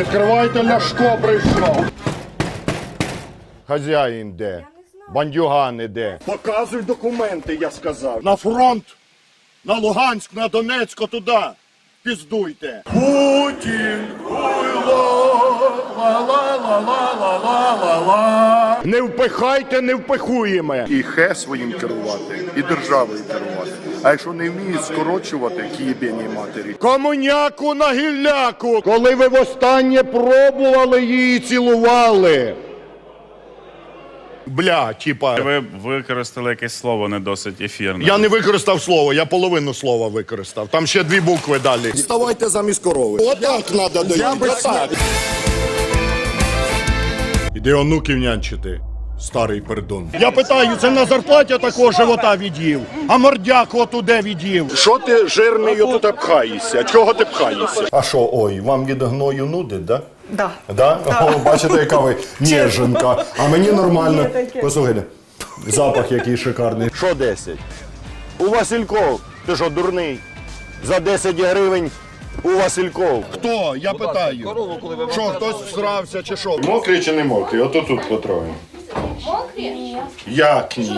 Відкривайте ляшко прийшов. Хазяїн де? Бандюган іде. Показуй документи, я сказав. На фронт! На Луганськ, на Донецьк, туди. Піздуйте. Путін, хуйло, ла-ла-ла-ла-ла-ла-ла. Не впихайте, не впихуємо. І хе своїм керувати, і державою керувати. А якщо не вміють скорочувати, кібені матері. Комуняку на гілляку, коли ви востаннє пробували її цілували. Бля, типа. Ви використали якесь слово не досить ефірне. Я не використав слово, я половину слова використав. Там ще дві букви далі. Ставайте замість корови. Отак треба доїти. Іди онуків нянчити. Старий пердун. Я питаю, це на зарплаті такого живота від'їв, а мордяк отуде від'їв. Що ти жирний отут пхаєшся? Чого ти пхаєшся? А що, ой, вам від гною нудить, да? Да. Да? О, бачите, яка ви ніженка. А мені нормально. Послухайте, запах який шикарний. Що 10? У Васильков. Ти що, дурний? За 10 гривень у Васильков. Хто? Я питаю. Що, хтось всрався чи що? Мокрий чи не мокрий? Ото тут потрохи. Мокрі? Як ні?